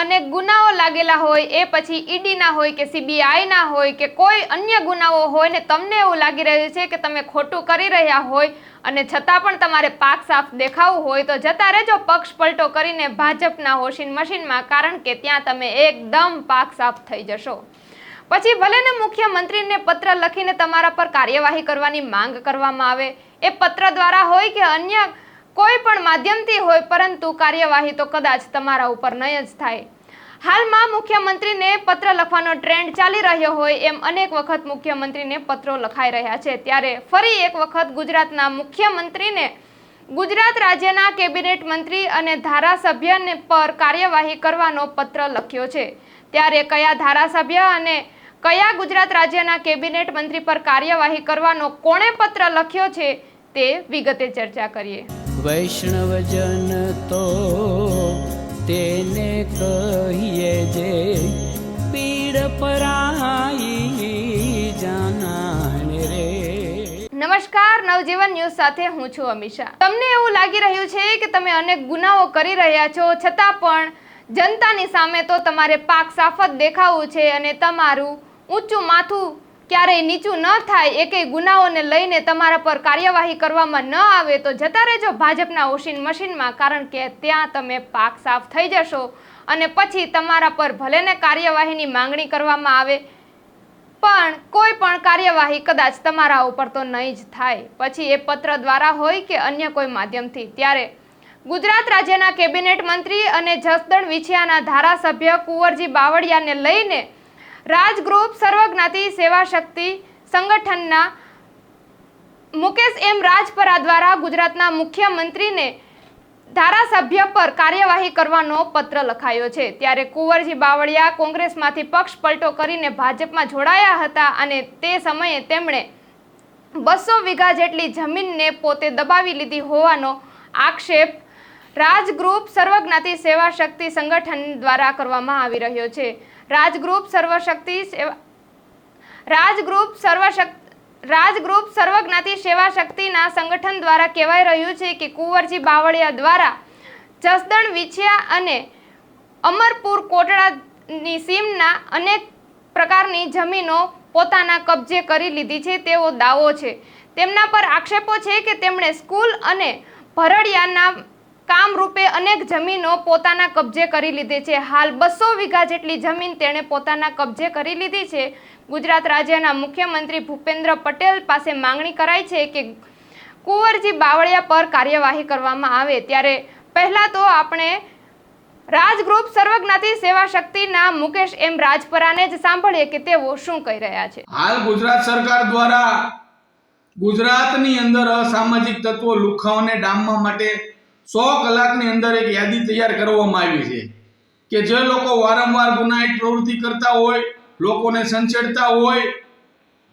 અનેક ગુનાઓ લાગેલા હોય, એ પછી ઈડીના હોય કે સીબીઆઈના હોય કે કોઈ અન્ય ગુનાઓ હોય ને તમને એવું લાગી રહ્યું છે કે તમે ખોટું કરી રહ્યા હોય અને છતાં પણ તમારે પાક સાફ દેખાવું હોય, તો જતા રહેજો પક્ષ પલટો કરીને ભાજપના વોશિંગ મશીનમાં, કારણ કે ત્યાં તમે એકદમ પાક સાફ થઈ જશો. પછી ભલે ને મુખ્યમંત્રીને પત્ર લખીને તમારા પર કાર્યવાહી કરવાની માંગ કરવામાં આવે, એ પત્ર દ્વારા હોય કે અન્ય કોઈ પણ માધ્યમથી હોય, પરંતુ કાર્યવાહી તો કદાચ તમારા ઉપર નહીં જ થાય. હાલમાં મુખ્યમંત્રીને પત્ર લખવાનો ટ્રેન્ડ ચાલી રહ્યો હોય એમ અનેક વખત મુખ્યમંત્રીને પત્રો લખાઈ રહ્યા છે. ત્યારે ફરી એક વખત ગુજરાતના મુખ્યમંત્રીને ગુજરાત રાજ્યના કેબિનેટ મંત્રી અને ધારાસભ્યને પર કાર્યવાહી કરવાનો પત્ર લખ્યો છે. ત્યારે કયા ધારાસભ્ય અને કયા ગુજરાત રાજ્યના કેબિનેટ મંત્રી પર કાર્યવાહી કરવાનો કોણે પત્ર લખ્યો છે તે વિગતે ચર્ચા કરીએ. વૈષ્ણવજન તો તેને કહીએ જે પીડ પરાઈ જાનાને રે. નમસ્કાર નવજીવન ન્યૂઝ સાથે હું છું અમીષા. તમને એવું લાગી રહ્યું છે કે તમે અનેક ગુનાઓ કરી રહ્યા છો છતાં પણ જનતાની સામે તો તમારે પાક સાફ જ દેખાવું છે અને તમારું ઊંચું માથું ક્યારેય નીચું ન થાય, એકેય ગુનાઓને લઈને તમારા પર કાર્યવાહી કરવામાં ન આવે, તો જતા રહેજો ભાજપના ઓશિન મશીનમાં, કારણ કે ત્યાં તમે પાક સાફ થઈ જશો અને પછી તમારા પર ભલેને કાર્યવાહીની માંગણી કરવામાં આવે, પણ કોઈ પણ કાર્યવાહી કદાચ તમારા ઉપર તો નહીં જ થાય. પછી એ પત્ર દ્વારા હોય કે અન્ય કોઈ માધ્યમથી, ત્યારે ગુજરાત રાજ્યના કેબિનેટ મંત્રી અને જસદણ વિછિયાના ધારાસભ્ય કુંવરજી બાવળિયાને લઈને રાજગ્રુપ સર્વજ્ઞાતિ સેવા શક્તિ સંગઠનના મુકેશ એમ રાજપરા દ્વારા ગુજરાતના મુખ્યમંત્રીને ધારાસભ્ય પર કાર્યવાહી કરવાનો પત્ર લખાયો છે. ત્યારે કુંવરજી બાવળિયા કોંગ્રેસમાંથી પક્ષ પલટો કરીને ભાજપમાં જોડાયા હતા અને તે સમયે તેમણે બસો વીઘા જેટલી જમીનને પોતે દબાવી લીધી હોવાનો આક્ષેપ રાજગ્રુપ સર્વજ્ઞાતિ સેવા શક્તિ સંગઠન દ્વારા કરવામાં આવી રહ્યો છે. રાજગ્રુપ સર્વશક્તિ રાજગ્રુપ સર્વશક્તિ રાજગ્રુપ સર્વજ્ઞાતિ સેવા શક્તિના સંગઠન દ્વારા કહેવાઈ રહ્યું છે કે કુંવરજી બાવળિયા દ્વારા જસદણ, વિછિયા અને અમરપુર કોટડાની સીમના અનેક પ્રકારની જમીનો પોતાના કબજે કરી લીધી છે, તેવો દાવો છે. તેમના પર આક્ષેપો છે કે તેમણે સ્કૂલ અને ભરડિયાના કામ રૂપે અનેક જમીનો પોતાના કબજે કરી લીધી છે. હાલ બસો વીઘા જેટલી જમીન તેણે પોતાના કબજે કરી લીધી છે. ગુજરાત રાજ્યના મુખ્યમંત્રી ભૂપેન્દ્ર પટેલ પાસે માંગણી કરાઈ છે કે કુંવરજી બાવળિયા પર કાર્યવાહી કરવામાં આવે. ત્યારે પહેલા તો આપણે રાજગ્રુપ સર્વજ્ઞાતિ સેવા શક્તિના મુકેશ એમ રાજપરાને જ સાંભળીએ કે તેઓ શું કહી રહ્યા છે. હાલ ગુજરાત સરકાર દ્વારા ગુજરાતની અંદર અસામાજિક તત્વો લુખાઓને ડામવા માટે સો કલાકની અંદર એક યાદી તૈયાર કરવામાં આવી છે કે જે લોકો વારંવાર ગુનાહિત પ્રવૃત્તિ કરતા હોય, લોકોને સંછેડતા હોય,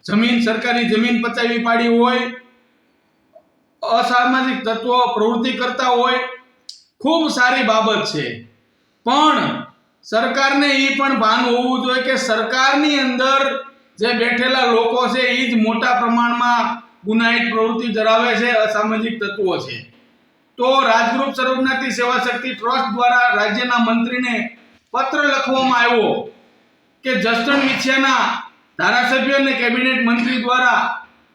જમીન, સરકારી જમીન પચાવી પાડી હોય, અસામાજિક તત્વો પ્રવૃત્તિ કરતા હોય, ખૂબ સારી બાબત છે. પણ સરકારને એ પણ ભાન હોવું જોઈએ કે સરકારની અંદર જે બેઠેલા લોકો છે એ જ મોટા પ્રમાણમાં ગુનાહિત પ્રવૃત્તિ ધરાવે છે, અસામાજિક તત્વો છે. તો રાજગૃપ સર્વજ્ઞાતિ સેવા શક્તિ ટ્રસ્ટ દ્વારા રાજ્યના મંત્રીને પત્ર લખવામાં આવ્યો કે જસ્ટન વિછિયાના ધારાસભ્ય અને કેબિનેટ મંત્રી દ્વારા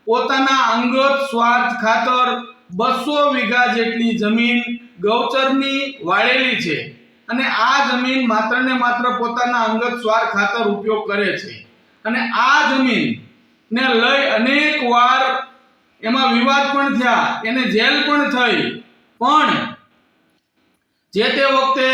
પોતાના અંગત સ્વાર્થ ખાતર બસો વીઘા જેટલી જમીન ગૌચરની વાળેલી છે અને આ જમીન માત્ર ને માત્ર પોતાના અંગત સ્વાર્થ ખાતર ઉપયોગ કરે છે. અને આ જમીન ને લઈ અનેક વાર એમાં વિવાદ પણ થયા, એને જેલ પણ થઈ. પણ જે તે વખતે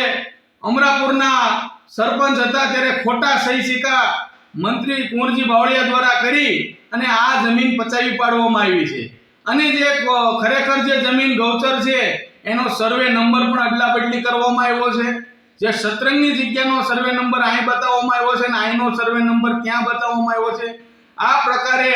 અમરાપુરના સરપંચ હતા, ત્યારે ખોટા સહી સિક્કા મંત્રી કુંવરજી બાવળિયા દ્વારા કરી અને આ જમીન પચાવી પાડવામાં આવી છે. અને જે ખરેખર જે જમીન ગૌચર છે, એનો સર્વે નંબર પણ અદલા બદલી કરવામાં આવ્યો છે. જે સતરંગની જગ્યાનો સર્વે નંબર અહીં બતાવવામાં આવ્યો છે અને અહીંનો સર્વે નંબર ક્યાં બતાવવામાં આવ્યો છે? આ પ્રકારે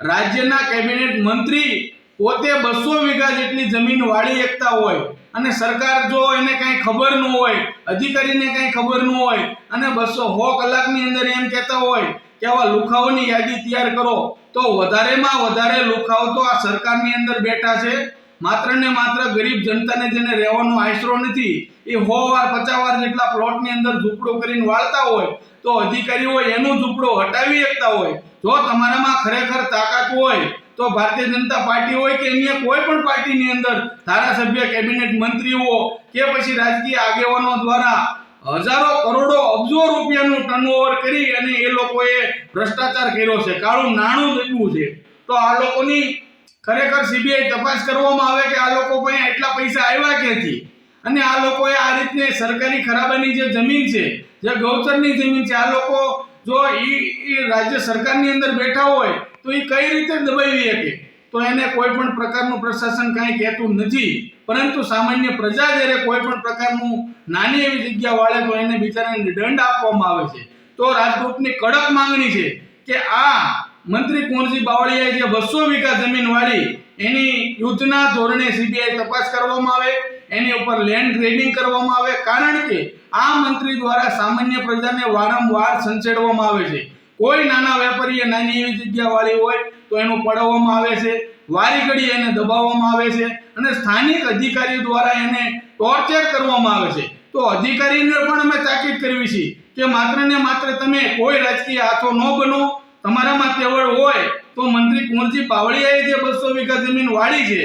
રાજ્યના કેબિનેટ મંત્રી પોતે બસો વીઘા જેટલી જમીન વાળી એકતા હોય અને સરકાર જો એને કાંઈ ખબર ન હોય, અધિકારીને કાંઈ ખબર ન હોય અને બસો સો કલાકની અંદર એમ કહેતા હોય કે આવા લુખાઓની યાદી તૈયાર કરો, તો વધારેમાં વધારે લુખાઓ તો આ સરકારની અંદર બેઠા છે. માત્ર ને માત્ર ગરીબ જનતાને જેને રહેવાનો આશરો નથી, એ સો વાર, પચાસ વાર જેટલા પ્લોટની અંદર ઝૂંપડો કરીને વાળતા હોય, તો અધિકારીઓ એનું ઝૂંપડો હટાવી શકતા હોય. જો તમારામાં ખરેખર તાકાત હોય તો ભારતીય જનતા પાર્ટી હોય કે અન્ય કોઈ પણ પાર્ટીની અંદર ધારાસભ્ય, કેબિનેટ મંત્રીઓ કે પછી રાજકીય આગેવાનો દ્વારા હજારો કરોડો અબજો રૂપિયાનું ટર્નઓવર કરી અને એ લોકોએ ભ્રષ્ટાચાર કર્યો છે. કાળું નાણું દબ્યું છે. તો આ લોકોની ખરેખર સીબીઆઈ તપાસ કરવામાં આવે કે આ લોકો પાસે એટલા પૈસા આવ્યા ક્યાંથી? અને આ લોકોએ આ રીતને સરકારી ખરાબાની જે જમીન છે, જે ગૌચરની જમીન છે, આ લોકો જો એ રાજ્ય સરકારની અંદર બેઠા હોય, તો એ કઈ રીતે દબાવી શકે? તો એને કોઈ પણ પ્રકારનું પ્રશાસન કાંઈ કહેતું નથી. પરંતુ સામાન્ય પ્રજા જ્યારે કોઈ પણ પ્રકારનું નાની એવી જગ્યા વાળે તો એને બિચારાને દંડ આપવામાં આવે છે. તો રાજકોટની કડક માંગણી છે કે આ મંત્રી કુંવરજી બાવળીયાએ જે બસો વીઘા જમીન વાળી એની યુદ્ધના ધોરણે સીબીઆઈ તપાસ કરવામાં આવે. એની ઉપર લેન્ડ ગ્રેડિંગ કરવામાં આવે, કારણ કે આ મંત્રી દ્વારા સામાન્ય પ્રજાને વારંવાર સંચેડવામાં આવે છે. કોઈ નાના વેપારીએ નાની એવી જગ્યા વાળી હોય તો એનું પડાવવામાં આવે છે, વારી ઘડી એને દબાવવામાં આવે છે અને સ્થાનિક અધિકારી દ્વારા એને ટોર્ચર કરવામાં આવે છે. તો અધિકારીને પણ અમે તાકીદ કરવી છે કે માત્ર ને માત્ર તમે કોઈ રાજકીય હાથો ન બનો. તમારામાં તેવડ હોય તો મંત્રી કુંવરજી બાવળિયાએ જે બસો વીઘા જમીન વાળી છે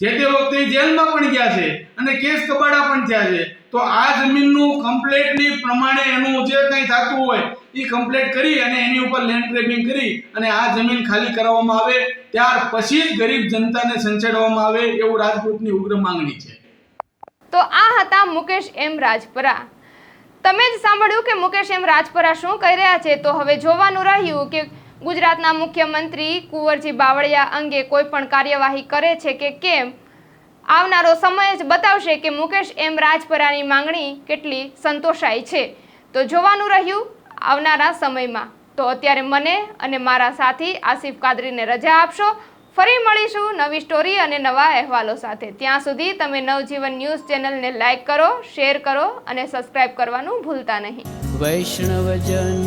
જે તે વખતે જેલમાં પણ ગયા છે અને કેસ કબાડા પણ થયા છે, તો આ જમીનનું કમ્પ્લેટની પ્રમાણે એનું જે કંઈ થતું હોય, એ કમ્પ્લેટ કરી અને એની ઉપર લેન્ડ ગ્રેબિંગ કરી અને આ જમીન ખાલી કરાવવામાં આવે, ત્યાર પછી જ ગરીબ જનતાને સંચેડવામાં આવે એવું રાજકોટની ઉગ્ર માંગણી છે. તો આ હતા મુકેશ એમ રાજપરા. તમે જ સાંભળ્યું કે મુકેશ એમ રાજપરા શું કહી રહ્યા છે? તો હવે જોવાનું રહ્યું કે ગુજરાતના મુખ્યમંત્રી કુંવરજી બાવળિયા અંગે કોઈ પણ કાર્યવાહી કરે છે કે કેમ? આવનારો સમય જ બતાવશે કે મુકેશ એમ રાજપરાની માંગણી કેટલી સંતોષાય છે. તો જોવાનું રહ્યું આવનારા સમયમાં. તો અત્યારે મને અને મારા સાથી આસિફ કાદરીને રજા આપશો. ફરી મળીશું નવી સ્ટોરી અને નવા અહેવાલો સાથે. ત્યાં સુધી તમે નવજીવન ન્યૂઝ ચેનલને લાઇક કરો, શેર કરો અને સબસ્ક્રાઇબ કરવાનું ભૂલતા નહીં. વૈષ્ણવજન